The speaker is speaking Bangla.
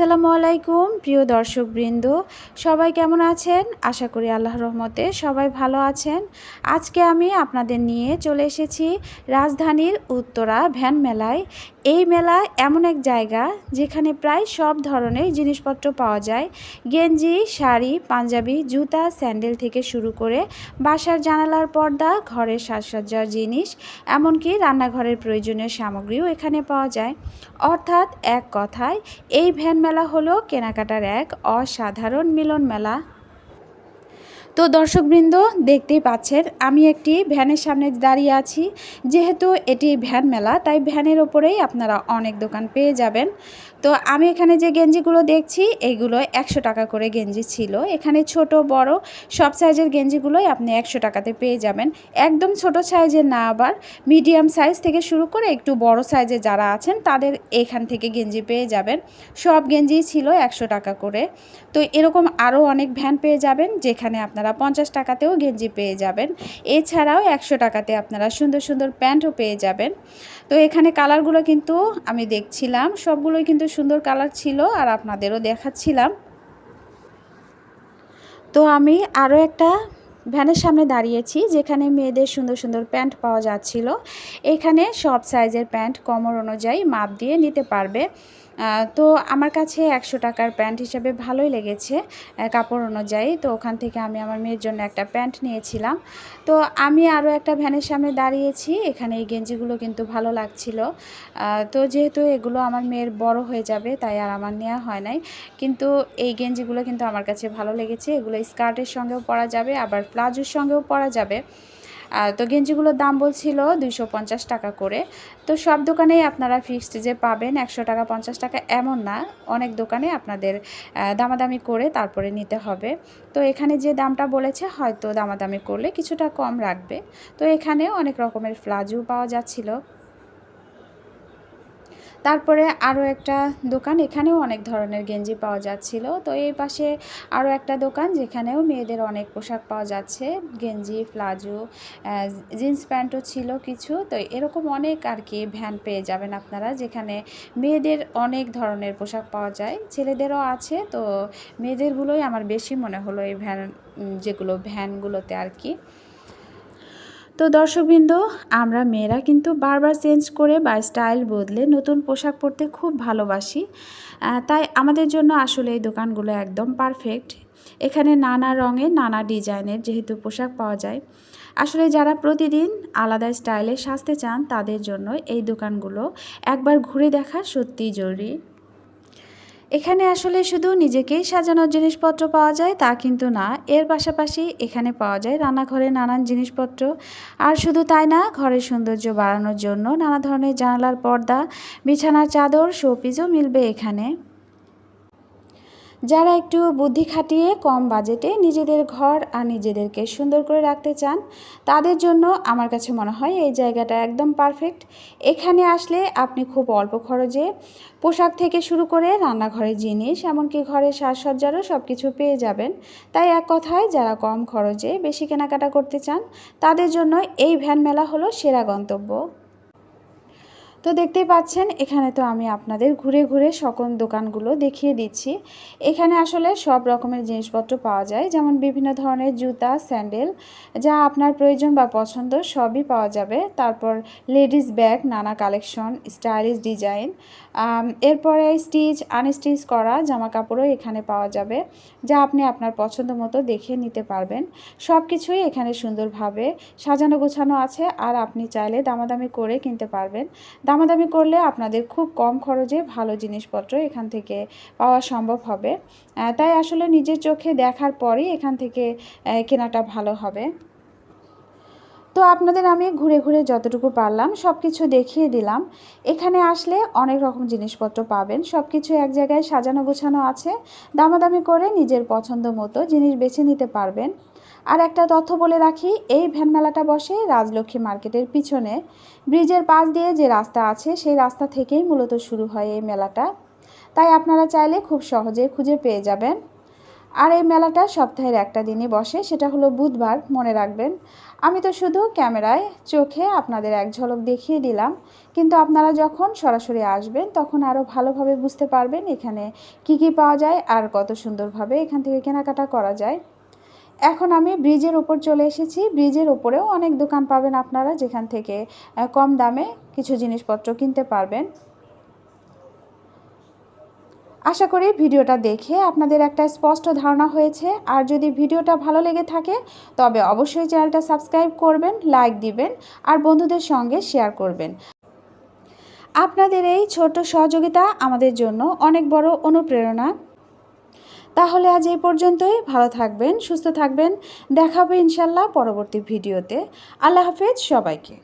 আসসালামু আলাইকুম, প্রিয় দর্শকবৃন্দ। সবাই কেমন আছেন? আশা করি আল্লাহ রহমতে সবাই ভালো আছেন। আজকে আমি আপনাদের নিয়ে চলে এসেছি রাজধানীর উত্তরা ভ্যান মেলায়। এই মেলা এমন এক জায়গা যেখানে প্রায় সব ধরনের জিনিসপত্র পাওয়া যায়। গেঞ্জি, শাড়ি, পাঞ্জাবি, জুতা, স্যান্ডেল থেকে শুরু করে বাসার জানালার পর্দা, ঘরের সাজসজ্জার জিনিস, এমনকি রান্নাঘরের প্রয়োজনীয় সামগ্রীও এখানে পাওয়া যায়। অর্থাৎ এক কথায়, এই ভ্যান মেলা হলো কেনাকাটার এক অসাধারণ মিলন মেলা তো দর্শকবৃন্দ, দেখতেই পাচ্ছেন, আমি একটি ভ্যানের সামনে দাঁড়িয়ে আছি। যেহেতু এটি ভ্যান মেলা, তাই ভ্যানের ওপরেই আপনারা অনেক দোকান পেয়ে যাবেন। তো আমি এখানে যে গেঞ্জিগুলো দেখছি এইগুলো একশো টাকা করে গেঞ্জি ছিল। এখানে ছোট, বড়, সব সাইজের গেঞ্জিগুলোই আপনি একশো টাকাতে পেয়ে যাবেন। একদম ছোট সাইজের না আবার, মিডিয়াম সাইজ থেকে শুরু করে একটু বড় সাইজে যারা আছেন, তাদের এখান থেকে গেঞ্জি পেয়ে যাবেন। সব গেঞ্জিই ছিল একশো টাকা করে। তো এরকম আরও অনেক ভ্যান পেয়ে যাবেন, যেখানে আপনারা পঞ্চাশ টাকাতেও গেঞ্জি পেয়ে যাবেন। এছাড়াও একশো টাকাতে আপনারা সুন্দর সুন্দর প্যান্টও পেয়ে যাবেন। তো এখানে কালারগুলো কিন্তু আমি দেখছিলাম, সবগুলোই কিন্তু সুন্দর কালার ছিল আর আপনাদেরও দেখাচ্ছিলাম। তো আমি আরও একটা ভ্যানের সামনে দাঁড়িয়েছি, যেখানে মেয়েদের সুন্দর সুন্দর প্যান্ট পাওয়া যাচ্ছিল। এখানে সব সাইজের প্যান্ট কমর অনুযায়ী মাপ দিয়ে নিতে পারবে। তো আমার কাছে একশো টাকার প্যান্ট হিসাবে ভালোই লেগেছে কাপড় অনুযায়ী। তো ওখান থেকে আমি আমার মেয়ের জন্য একটা প্যান্ট নিয়েছিলাম। তো আমি আরও একটা ভ্যানের সামনে দাঁড়িয়েছি, এখানে এই গেঞ্জিগুলো কিন্তু ভালো লাগছিল। তো যেহেতু এগুলো আমার মেয়ের বড় হয়ে যাবে, তাই আর আমার নেওয়া হয় নাই। কিন্তু এই গেঞ্জিগুলো কিন্তু আমার কাছে ভালো লেগেছে। এগুলো স্কার্টের সঙ্গেও পরা যাবে, আবার প্লাজোর সঙ্গেও পরা যাবে। তো গেঞ্জিগুলোর দাম বলছিল দুইশো পঞ্চাশ টাকা করে। তো সব দোকানেই আপনারা ফিক্সড যে পাবেন একশো টাকা, পঞ্চাশ টাকা এমন না। অনেক দোকানে আপনাদের দামাদামি করে তারপরে নিতে হবে। তো এখানে যে দামটা বলেছে হয়তো দামাদামি করলে কিছুটা কম রাখবে। তো এখানেও অনেক রকমের ফ্লাজু পাওয়া যাচ্ছিল। তারপরে আরও একটা দোকান, এখানেও অনেক ধরনের গেঞ্জি পাওয়া যাচ্ছিল। তো এই পাশে আরও একটা দোকান যেখানেও মেয়েদের অনেক পোশাক পাওয়া যাচ্ছে, গেঞ্জি, প্লাজো জিন্স প্যান্টও ছিল কিছু। তো এরকম অনেক আর কি ভ্যান পেয়ে যাবেন আপনারা, যেখানে মেয়েদের অনেক ধরনের পোশাক পাওয়া যায়। ছেলেদেরও আছে, তো মেয়েদেরগুলোই আমার বেশি মনে হলো এই ভ্যান যেগুলো ভ্যানগুলোতে আর কি। তো দর্শকবৃন্দ, আমরা মেয়েরা কিন্তু বারবার চেঞ্জ করে বা স্টাইল বদলে নতুন পোশাক পরতে খুব ভালোবাসি। তাই আমাদের জন্য আসলে এই দোকানগুলো একদম পারফেক্ট। এখানে নানা রঙের নানা ডিজাইনের যেহেতু পোশাক পাওয়া যায়। আসলে যারা প্রতিদিন আলাদা স্টাইলে সাজতে চান, তাদের জন্য এই দোকানগুলো একবার ঘুরে দেখা সত্যিই জরুরি। এখানে আসলে শুধু নিজেকেই সাজানোর জিনিসপত্র পাওয়া যায় তা কিন্তু না। এর পাশাপাশি এখানে পাওয়া যায় রান্নাঘরে নানান জিনিসপত্র। আর শুধু তাই না, ঘরের সৌন্দর্য বাড়ানোর জন্য নানা ধরনের জানালার পর্দা, বিছানার চাদর, শোপিসও মিলবে এখানে। যারা একটু বুদ্ধি খাটিয়ে কম বাজেটে নিজেদের ঘর আর নিজেদেরকে সুন্দর করে রাখতে চান, তাদের জন্য আমার কাছে মনে হয় এই জায়গাটা একদম পারফেক্ট। এখানে আসলে আপনি খুব অল্প খরচে পোশাক থেকে শুরু করে রান্নাঘরের জিনিস, এমনকি ঘরের সাজসজ্জারও সব কিছু পেয়ে যাবেন। তাই এক কথায়, যারা কম খরচে বেশি কেনাকাটা করতে চান, তাদের জন্য এই ভ্যান মেলা হলো সেরা গন্তব্য। তো দেখতেই পাচ্ছেন, এখানে তো আমি আপনাদের ঘুরে ঘুরে সকল দোকানগুলো দেখিয়ে দিচ্ছি। এখানে আসলে সব রকমের জিনিসপত্র পাওয়া যায়, যেমন বিভিন্ন ধরনের জুতা, স্যান্ডেল, যা আপনার প্রয়োজন বা পছন্দ সবই পাওয়া যাবে। তারপর লেডিস ব্যাগ, নানা কালেকশন, স্টাইলিশ ডিজাইন এরপরে স্টিচ, আনস্টিচ করা জামা কাপড়ও এখানে পাওয়া যাবে, যা আপনি আপনার পছন্দ মতো দেখে নিতে পারবেন। সব কিছুই এখানে সুন্দরভাবে সাজানো গোছানো আছে, আর আপনি চাইলে দামাদামি করে কিনতে পারবেন। দামাদামি করলে আপনাদের খুব কম খরচে ভালো জিনিসপত্র এখান থেকে পাওয়া সম্ভব হবে। তাই আসলে নিজের চোখে দেখার পরেই এখান থেকে কেনাটা ভালো হবে। তো আপনাদের আমি ঘুরে ঘুরে যতটুকু পারলাম সব কিছু দেখিয়ে দিলাম। এখানে আসলে অনেক রকম জিনিসপত্র পাবেন। সব কিছু এক জায়গায় সাজানো গোছানো আছে। দামাদামি করে নিজের পছন্দ মতো জিনিস বেছে নিতে পারবেন। আর একটা তথ্য বলে রাখি, এই ভ্যান মেলাটা বসে রাজলক্ষ্মী মার্কেটের পিছনে। ব্রিজের পাশ দিয়ে যে রাস্তা আছে, সেই রাস্তা থেকেই মূলত শুরু হয় এই মেলাটা। তাই আপনারা চাইলে খুব সহজে খুঁজে পেয়ে যাবেন। আর এই মেলাটা সপ্তাহের একটা দিনই বসে, সেটা হলো বুধবার, মনে রাখবেন। আমি তো শুধু ক্যামেরায় চোখে আপনাদের এক ঝলক দেখিয়ে দিলাম, কিন্তু আপনারা যখন সরাসরি আসবেন, তখন আরও ভালোভাবে বুঝতে পারবেন এখানে কি কি পাওয়া যায় আর কত সুন্দরভাবে এখান থেকে কেনাকাটা করা যায়। এখন আমি ব্রিজের ওপর চলে এসেছি। ব্রিজের ওপরেও অনেক দোকান পাবেন আপনারা যেখান থেকে কম দামে কিছু জিনিসপত্র কিনতে পারবেন। আশা করি ভিডিওটা দেখে আপনাদের একটা স্পষ্ট ধারণা হয়েছে। আর যদি ভিডিওটা ভালো লেগে থাকে, তবে অবশ্যই চ্যানেলটা সাবস্ক্রাইব করবেন, লাইক দিবেন, আর বন্ধুদের সঙ্গে শেয়ার করবেন। আপনাদের এই ছোট সহযোগিতা আমাদের জন্য অনেক বড় অনুপ্রেরণা। তাহলে আজ এই পর্যন্তই। ভালো থাকবেন, সুস্থ থাকবেন। দেখাবে ইনশাল্লাহ পরবর্তী ভিডিওতে। আল্লাহ হাফেজ সবাইকে।